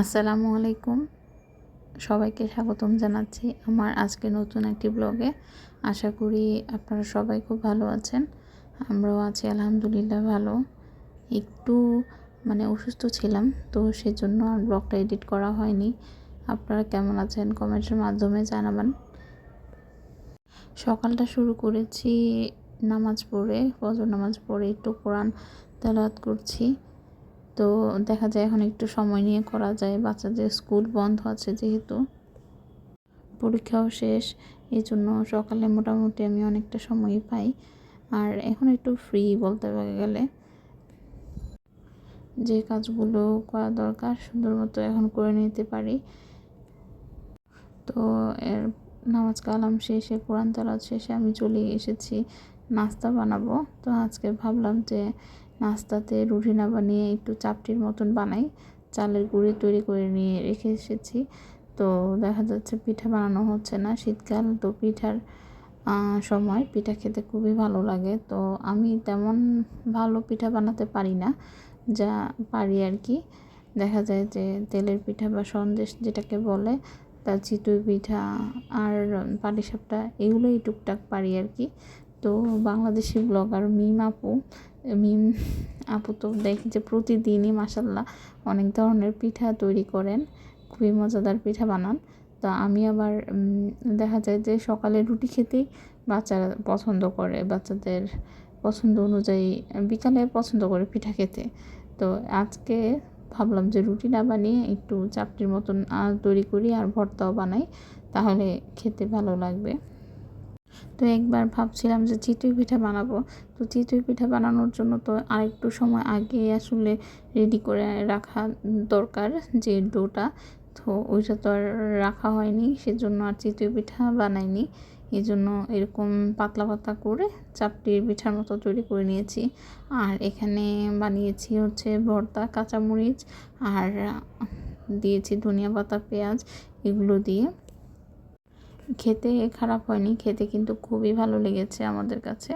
আসসালামু আলাইকুম। সবাইকে স্বাগতম জানাচ্ছি আমার আজকে নতুন একটি ব্লগে আশা করি আপনারা সবাই খুব ভালো আছেন। আমরাও আছি আলহামদুলিল্লাহ ভালো। একটু মানে অসুস্থ ছিলাম, তো সেজন্য আর ব্লগটা এডিট করা হয়নি। আপনারা কেমন আছেন কমেন্টের মাধ্যমে জানাবেন। সকালটা শুরু করেছি নামাজ পড়ে, ফজর নামাজ পড়ে একটু কোরআন তেলাওয়াত করছি। তো দেখা যায় এখন একটু সময় নিয়ে করা যায়। বাচ্চাদের স্কুল বন্ধ আছে যেহেতু। পরীক্ষাও শেষ। এই জন্য সকালে মোটামুটি আমি অনেকটা সময় পাই। আর এখন একটু ফ্রি বলতে গেলে। যে কাজগুলো করা দরকার সুন্দর মতো এখন করে নিতে পারি। তো এর নামাজ কালাম শেষে, কোরআন তালাত শেষে আমি চলে এসেছি। নাস্তা বানাবো। তো আজকে ভাবলাম যে নাস্তাতে রুটি না বানিয়ে একটু চাপটির মতন বানাই। চালের গুঁড়ি তৈরি করে নিয়ে রেখে এসেছি। তো দেখা যাচ্ছে পিঠা বানানো হচ্ছে না। শীতকাল, তো পিঠার সময় পিঠা খেতে খুবই ভালো লাগে। তো আমি তেমন ভালো পিঠা বানাতে পারি না, যা পারি আর কি। দেখা যায় যে তেলের পিঠা বা সন্দেশ যেটাকে বলে, তার চিতই পিঠা আর পাটিসাপটা, এগুলোই টুকটাক পারি আর কি। তো বাংলাদেশি ব্লগার মিম আপু মিম আপু তো দেখি যে প্রতিদিনই মাসাল্লাহ অনেক ধরনের পিঠা তৈরি করেন, খুবই মজাদার পিঠা বানান। তো আমি আবার দেখা যায় যে সকালে রুটি খেতেই বাচ্চারা পছন্দ করে, বাচ্চাদের পছন্দ অনুযায়ী, বিকালে পছন্দ করে পিঠা খেতে। তো আজকে ভাবলাম যে রুটি না বানিয়ে একটু চাপটির মতন তৈরি করি আর ভর্তাও বানাই, তাহলে খেতে ভালো লাগবে। তো একবার ভাবছিলাম যে চিতই পিঠা বানাবো। তো চিতই পিঠা বানানোর জন্য তো আরেকটু সময় আগে আসলে রেডি করে রাখা দরকার যে ডোটা। তো ওইটা তো আর রাখা হয়নি, সেজন্য আর চিতই পিঠা বানাইনি। এই জন্য এরকম পাতলা পাতলা করে চাপটির পিঠার মতো তৈরি করে নিয়েছি। আর এখানে বানিয়েছি হচ্ছে ভর্তা, কাঁচামরিচ, আর দিয়েছি ধনিয়া পাতা, পেঁয়াজ, এগুলো দিয়ে। খেতে খারাপ হয়নি, খেতে কিন্তু খুবই ভালো লেগেছে আমাদের কাছে।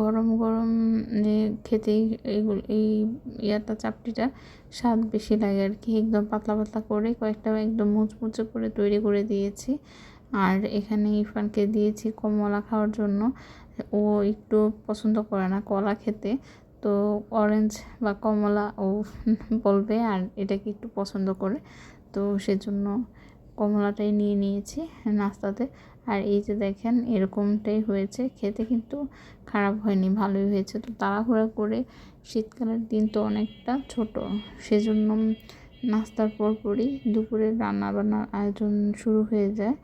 গরম গরম খেতেই এইগুলো এই ইয়াটা, চাপটিটা স্বাদ বেশি লাগে আর কি একদম পাতলা পাতলা করে কয়েকটা একদম মুচমুচে করে তৈরি করে দিয়েছি। আর এখানে ইরফানকে দিয়েছি কমলা খাওয়ার জন্য। ও একটু পছন্দ করে না কলা খেতে। তো অরেঞ্জ বা কমলা ও বলবে আর এটাকে একটু পছন্দ করে। তো সেজন্য কমলাটাই নিয়ে নিয়েছি নাস্তাতে। আর এই যে দেখেন, এরকমটাই হয়েছে। খেতে কিন্তু খারাপ হয়নি, ভালোই হয়েছে। তো তাড়াহুড়া করে শীতকালের দিন তো অনেকটা ছোট। সেজন্য নাস্তার পরপরই দুপুরে রান্না বান্নার আয়োজন শুরু হয়ে যায়।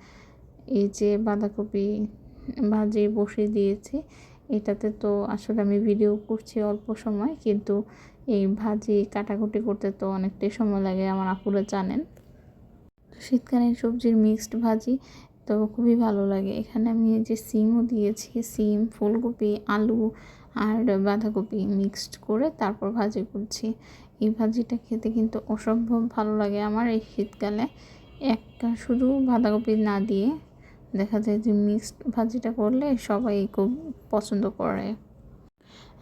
এই যে বাঁধাকপি ভাজি বসিয়ে দিয়েছি। এটাতে তো আসলে আমি ভিডিও করছি অল্প সময়, কিন্তু এই ভাজি কাটাকুটি করতে তো অনেকটাই সময় লাগে, আমার আপুরা জানেন। শীতকালীন সবজির মিক্সড ভাজি, তো খুবই ভালো লাগে। এখানে আমি যে সিমও দিয়েছি, সিম, ফুলকপি, আলু আর বাঁধাকপি মিক্সড করে তারপর ভাজি করছি। এই ভাজিটা খেতে কিন্তু অসম্ভব ভালো লাগে আমার এই শীতকালে। একটা শুধু বাঁধাকপি না দিয়ে দেখা যায় যে মিক্সড ভাজিটা করলে সবাই খুব পছন্দ করে।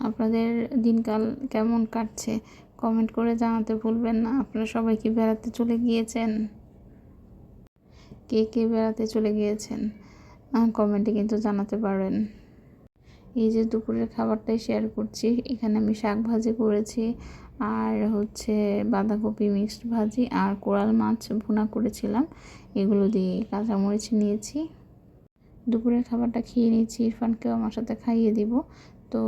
আপনাদের দিনকাল কেমন কাটছে? কমেন্ট করে জানাতে ভুলবেন না। আপনারা সবাই কি বেড়াতে চলে গিয়েছেন? কে কে বেড়াতে চলে গিয়েছেন কমেন্টে কিন্তু জানাতে পারেন। এই যে দুপুরের খাবারটাই শেয়ার করছি, এখানে আমি শাক ভাজি করেছি, আর হচ্ছে বাঁধাকপি মিক্সড ভাজি, আর কোরাল মাছ ভুনা করেছিলাম, এগুলো দিয়ে কাঁচামরিচ নিয়েছি। দুপুরের খাবারটা খেয়ে নিয়েছি, ইরফানকেও আমার সাথে খাইয়ে দিব। তো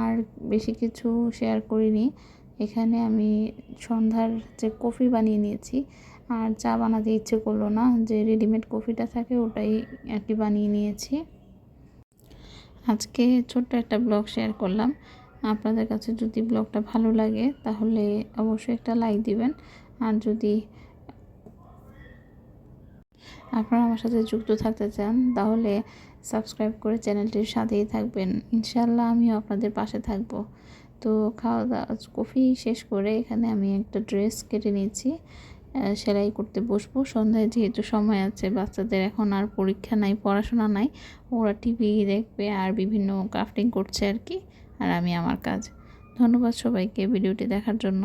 আর বেশি কিছু শেয়ার করিনি, এখানে আমি সন্ধ্যার যে কফি বানিয়ে নিয়েছি আর চা বানাতে ইচ্ছে করল না, যে রেডিমেড কফিটা থাকে ওটাই আর কি বানিয়ে নিয়েছি। আজকে ছোট্ট একটা ব্লগ শেয়ার করলাম। আপনাদের কাছে যদি ব্লগটা ভালো লাগে, তাহলে অবশ্যই একটা লাইক দিবেন। আর যদি আপনারা আমার সাথে যুক্ত থাকতে চান, তাহলে সাবস্ক্রাইব করে চ্যানেলটির সাথেই থাকবেন। ইনশাল্লাহ আমিও আপনাদের পাশে থাকব। তো খাওয়া দাওয়া কফি শেষ করে এখানে আমি একটা ড্রেস কেটে নিয়েছি। সেলাই করতে বসবো। সন্ধ্যায় যেহেতু সময় আছে, বাচ্চাদের এখন আর পরীক্ষা নাই, পড়াশোনা নাই, ওরা টিভি দেখবে আর বিভিন্ন ক্রাফটিং করছে আর কি, আর আমি আমার কাজ। ধন্যবাদ সবাইকে ভিডিওটি দেখার জন্য।